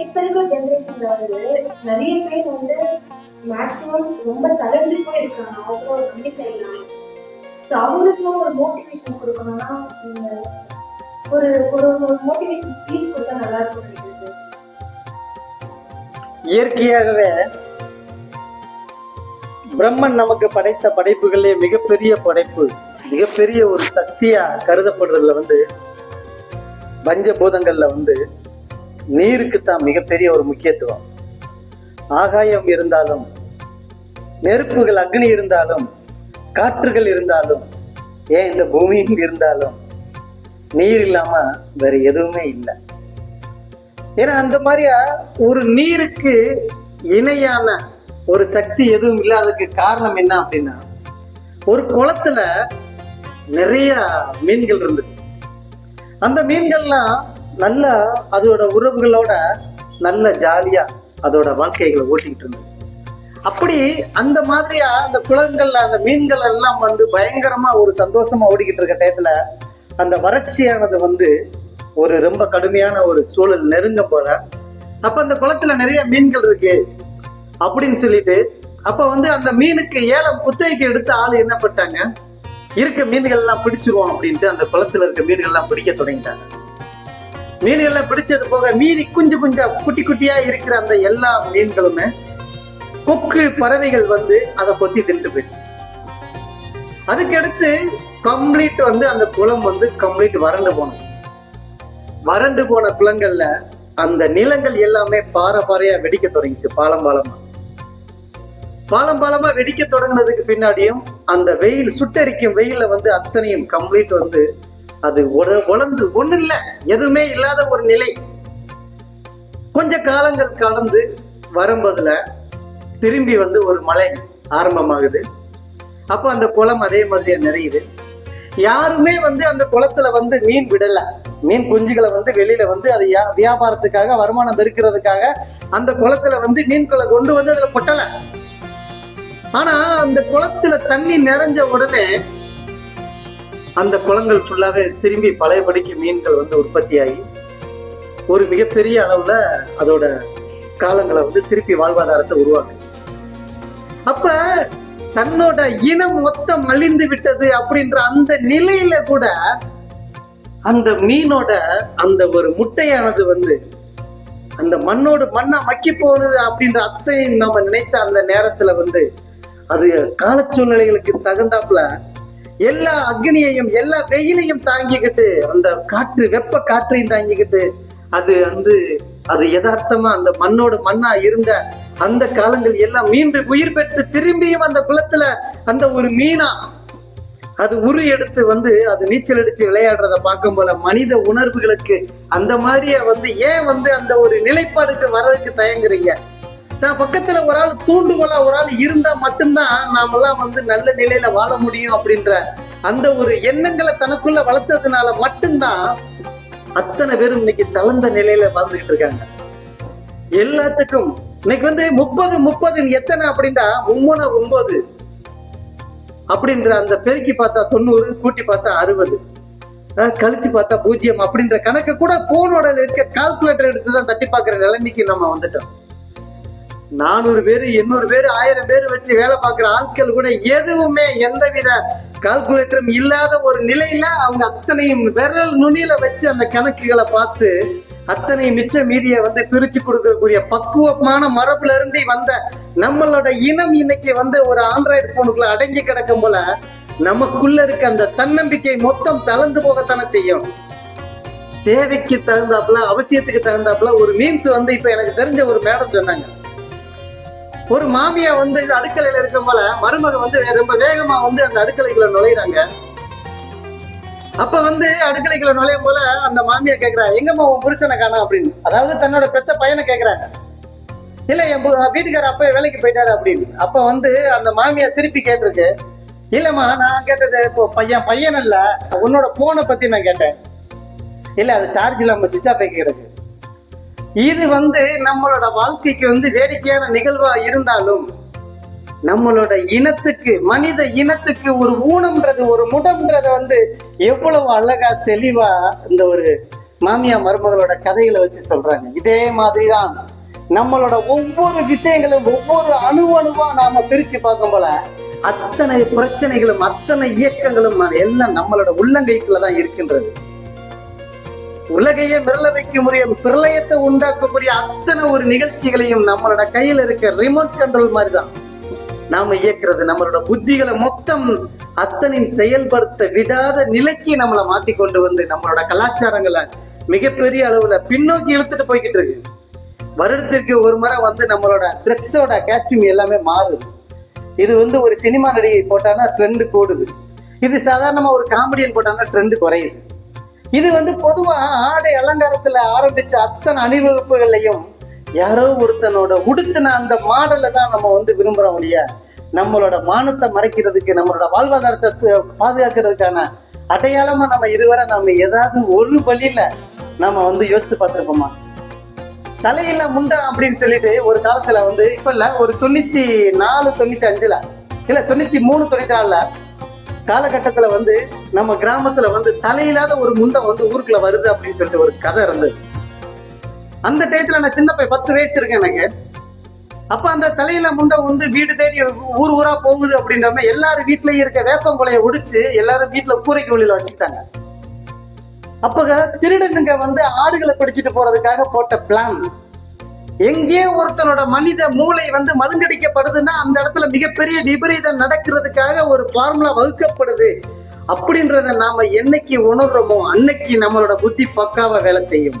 இப்ப இருக்கிற ஜென்ரேஷன்ல வந்து நிறைய பேர் வந்து மேக்ஸிமம் ரொம்ப தளர்ந்து போயிருக்காங்க. அவங்களோட நம்பிக்கை இல்லாம ஸோ அவங்களுக்குலாம் ஒரு மோட்டிவேஷன் கொடுக்கணும்னா ஒரு ஒரு ஒரு மோட்டிவேஷன் ஸ்பீச் கொடுத்தா நல்லா இருக்கும் இயற்கையாகவே பிரம்மன் நமக்கு படைத்த படைப்புகளே மிகப்பெரிய படைப்பு மிகப்பெரிய ஒரு சக்தியா கருதப்படுறதுல வந்து பஞ்ச பூதங்கள்ல வந்து நீருக்கு தான் மிகப்பெரிய ஒரு முக்கியத்துவம். ஆகாயம் இருந்தாலும் நெருப்புகள் அக்னி இருந்தாலும் காற்றுகள் இருந்தாலும் ஏன் இந்த பூமியும் இருந்தாலும் நீர் இல்லாம வேற எதுவுமே இல்லை. ஏன்னா அந்த மாதிரியா ஒரு நீருக்கு இணையான ஒரு சக்தி எதுவும் இல்லாததுக்கு காரணம் என்ன அப்படின்னா ஒரு குளத்துல நிறைய மீன்கள் இருந்தது. அந்த மீன்கள்லாம் நல்ல அதோட உறவுகளோட நல்ல ஜாலியா அதோட வாழ்க்கைகளை ஓட்டிக்கிட்டு இருந்தது. அப்படி அந்த மாதிரியா அந்த குளங்கள்ல அந்த மீன்கள் எல்லாம் வந்து பயங்கரமா ஒரு சந்தோஷமா ஓடிக்கிட்டு இருக்க டயத்துல அந்த வறட்சியானது வந்து ஒரு ரொம்ப கடுமையான ஒரு சூழல் நெருங்க போல அப்ப அந்த குளத்துல நிறைய மீன்கள் இருக்கு அப்படின்னு சொல்லிட்டு அப்ப வந்து அந்த மீனுக்கு ஏலம் குத்தகைக்கு எடுத்த ஆள் என்ன பண்ணிட்டாங்க? இருக்க மீன்கள் எல்லாம் பிடிச்சிருவோம் அப்படின்ட்டு அந்த குளத்துல இருக்க மீன்கள் எல்லாம் பிடிக்க தொடங்கிட்டாங்க. மீன்கள் எல்லாம் பிடிச்சது போக மீதி குஞ்சு குஞ்சா குட்டி குட்டியா இருக்கிற அந்த எல்லா மீன்களுமே கொக்கு பறவைகள் வந்து அதை கொத்தி தின்று போயிடுச்சு. அதுக்கடுத்து கம்ப்ளீட் வந்து அந்த குளம் வந்து கம்ப்ளீட் வறண்டு போனது. வறண்டு போன குளங்கள்ல அந்த நிலங்கள் எல்லாமே பாறை பாறையா வெடிக்க தொடங்கிச்சு பாலம் பாலமா. பாலம் பாலமா வெடிக்க தொடங்கினதுக்கு பின்னாடியும் அந்த வெயில் சுட்டரிக்கும் வெயில வந்து அத்தனையும் கம்ப்ளீட் வந்து அது உழந்து ஒண்ணு இல்ல எதுவுமே இல்லாத ஒரு நிலை. கொஞ்ச காலங்கள் கடந்து வரும்போதுல திரும்பி வந்து ஒரு மழை ஆரம்பமாகுது. அப்போ அந்த குளம் அதே மாதிரியே நிறையுது. யாருமே வந்து அந்த குளத்துல வந்து மீன் விடல. மீன் குஞ்சுகளை வந்து வெளியில வந்து அது யா- வியாபாரத்துக்காக வருமானம் பெருக்கிறதுக்காக அந்த குளத்துல வந்து மீன்களை கொண்டு வந்து அதுல கொட்டலை. ஆனா அந்த குளத்துல தண்ணி நிறைஞ்ச உடனே அந்த குளங்கள் ஃபுல்லாவே திரும்பி பழையபடிக்கு மீன்கள் வந்து உற்பத்தியாகி ஒரு மிகப்பெரிய அளவுல அதோட காலங்களை வந்து திருப்பி வாழ்வாதாரத்தை உருவாக்கு அப்ப தன்னோட இனம் மொத்தம் மலிந்து விட்டது அப்படின்ற அந்த நிலையில கூட அந்த மீனோட அந்த ஒரு முட்டையானது வந்து அந்த மண்ணோடு மண்ணா மக்கி போனது அப்படின்ற அத்தையும் நம்ம நினைத்த அந்த நேரத்துல வந்து அது காலச்சூழ்நிலைகளுக்கு தகுந்தாப்புல எல்லா அக்னியையும் எல்லா வெயிலையும் தாங்கிக்கிட்டு அந்த காற்று வெப்ப காற்றையும் தாங்கிக்கிட்டு அது வந்து அது யதார்த்தமா அந்த மண்ணோட மண்ணா இருந்த அந்த காலங்கள் எல்லாம் மீண்டும் உயிர் பெற்று திரும்பியும் அந்த குளத்துல அந்த ஒரு மீனா அது உரு எடுத்து வந்து அது நீச்சல் அடிச்சு விளையாடுறத பார்க்கும் போல மனித உணர்வுகளுக்கு அந்த மாதிரியே வந்து ஏன் வந்து அந்த ஒரு நிலைப்பாடுக்கு வர்றதுக்கு தயங்குறீங்க? தான் பக்கத்துல ஒரு ஆள் தூண்டுகோலா ஒரு ஆள் இருந்தா மட்டும்தான் நாமெல்லாம் வந்து நல்ல நிலையில வாழ முடியும் அப்படின்ற அந்த ஒரு எண்ணங்களை தனக்குள்ள வளர்த்ததுனால மட்டும்தான் அத்தனை பேரும் இன்னைக்கு தளர்ந்த நிலையில வாழ்ந்துகிட்டு இருக்காங்க. எல்லாத்துக்கும் இன்னைக்கு வந்து முப்பது முப்பது எத்தனை அப்படின்னா மும்மூணு ஒன்பது அப்படின்ற அந்த பெருக்கி பார்த்தா தொண்ணூறு கூட்டி பார்த்தா அறுபது. கழிச்சு பார்த்தா பூஜ்ஜியம் அப்படின்ற கணக்கு கூட போனோட இருக்க கால்குலேட்டர் எடுத்து தான் தட்டி பார்க்குற நிலைமைக்கு நம்ம வந்துட்டோம். நானூறு பேர் எண்ணூறு பேர் ஆயிரம் பேர் வச்சு வேலை பார்க்குற ஆட்கள் கூட எதுவுமே எந்தவித கால்குலேட்டரும் இல்லாத ஒரு நிலையில அவங்க அத்தனையும் விரல் நுனியில வச்சு அந்த கணக்குகளை பார்த்து அத்தனை மிச்ச மீதியை வந்து பிரிச்சு கொடுக்கக்கூடிய பக்குவமான மரபுல இருந்து வந்த நம்மளோட இனம் இன்னைக்கு வந்து ஒரு ஆண்ட்ராய்டு போனுக்குள்ள அடைஞ்சு கிடக்கும் போல நமக்குள்ள இருக்க அந்த தன்னம்பிக்கை மொத்தம் தளர்ந்து போகத்தானே செய்யும். தேவைக்கு தகுந்தாப்புல அவசியத்துக்கு தகுந்தாப்புல ஒரு மீம்ஸ் வந்து இப்ப எனக்கு தெரிஞ்ச ஒரு மேடம் சொன்னாங்க. ஒரு மாமியா வந்து இந்த அடுக்கலையில இருக்கும் போல மருமக வந்து ரொம்ப வேகமா வந்து அந்த அடுக்கலைக்குள்ள நுழையிறாங்க. அப்ப வந்து அடுக்கலைக்குள்ள நுழையும் போல அந்த மாமியா கேக்குறா எங்கம்மா உன் புருஷனை காணும் அப்படின்னு. அதாவது தன்னோட பெத்த பையனை கேக்குறாங்க. இல்ல என் வீட்டுக்காரர் அப்ப வேலைக்கு போயிட்டாரு அப்படின்னு. அப்ப வந்து அந்த மாமியா திருப்பி கேட்டிருக்கு. இல்லம்மா நான் கேட்டது இப்போ பையன் பையன் இல்ல உன்னோட போனை பத்தி நான் கேட்டேன். இல்ல அது சார்ஜ் இல்லாம சுவிட்ச் ஆஃப் கிடக்கு. இது வந்து நம்மளோட வாழ்க்கைக்கு வந்து வேடிக்கையான நிகழ்வா இருந்தாலும் நம்மளோட இனத்துக்கு மனித இனத்துக்கு ஒரு ஊனம்ன்றது ஒரு முடம்ன்றத வந்து எவ்வளவு அழகா தெளிவா இந்த ஒரு மாமியா மருமகளோட கதைகளை வச்சு சொல்றாங்க. இதே மாதிரிதான் நம்மளோட ஒவ்வொரு விஷயங்களும் ஒவ்வொரு அணு அணுவா நாம பிரிச்சு பார்க்கும் போல அத்தனை பிரச்சனைகளும் அத்தனை இயக்கங்களும் எல்லாம் நம்மளோட உள்ளங்கைக்குள்ள தான் இருக்கின்றது. உலகையே மிரள வைக்க முடியும் பிரளயத்தை உண்டாக்கக்கூடிய அத்தனை ஒரு நிகழ்ச்சிகளையும் நம்மளோட கையில இருக்க ரிமோட் கண்ட்ரோல் மாதிரி தான் நாம இயக்குறது நம்மளோட புத்திகளை மொத்தம் அத்தனை செயல்படுத்த விடாத நிலைக்கு நம்மளை மாத்தி கொண்டு வந்து நம்மளோட கலாச்சாரங்களை மிகப்பெரிய அளவுல பின்னோக்கி இழுத்துட்டு போய்கிட்டு இருக்கு. வருடத்திற்கு ஒரு முறை வந்து நம்மளோட ட்ரெஸ்ஸோட காஸ்டியூம் எல்லாமே மாறுது. இது வந்து ஒரு சினிமா நடிகை போட்டானா ட்ரெண்டு கூடுது. இது சாதாரணமா ஒரு காமெடியன் போட்டானா ட்ரெண்டு குறையுது. இது வந்து பொதுவா ஆடை அலங்காரத்துல ஆரம்பிச்ச அத்தனை அணிவகுப்புகள்லையும் யாரோ ஒருத்தனோட உடுத்தின அந்த மாடலை தான் நம்ம வந்து விரும்புறோம் இல்லையா நம்மளோட மானத்தை மறைக்கிறதுக்கு நம்மளோட வாழ்வாதாரத்தை பாதுகாக்கிறதுக்கான அடையாளமா நம்ம இதுவரை நம்ம ஏதாவது ஒரு வழியில நம்ம வந்து யோசித்து பார்த்திருப்போமா? தலையில முண்டா அப்படின்னு சொல்லிட்டு ஒரு காலத்துல வந்து இப்ப இல்ல ஒரு தொண்ணூத்தி நாலு தொண்ணூத்தி அஞ்சுல இல்ல தொண்ணூத்தி மூணு தொண்ணூத்தி நாலுல காலகட்டத்துல வந்து நம்ம கிராமத்துல வந்து தலையில்லாத ஒரு முண்டை வந்து ஊருக்குள்ள வருது அப்படின்னு சொல்லிட்டு ஒரு கதை இருந்தது. அந்த டயத்தில் நான் சின்ன பையன் பத்து வயசு இருக்கேன் எனக்கு. அப்ப அந்த தலையில முண்டை வந்து வீடு தேடி ஊர் ஊரா போகுது அப்படின்றம எல்லாரும் வீட்லயும் இருக்க வேப்பங்குலைய ஒடிச்சு எல்லாரும் வீட்டுல கூரைக்கு வெளியில வச்சுட்டாங்க. அப்போ திருடனுங்க வந்து ஆடுகளை பிடிச்சிட்டு போறதுக்காக போட்ட பிளான் எங்கே ஒருத்தனோட மனித மூளை வந்து மழுங்கடிக்கப்படுதுன்னா அந்த இடத்துல மிகப்பெரிய விபரீதம் நடக்கிறதுக்காக ஒரு ஃபார்முலா வகுக்கப்படுது. அப்படின்றத நாம என்னைக்கு உணர்றோமோ அன்னைக்கு நம்மளோட புத்தி பக்காவா வேலை செய்யும்.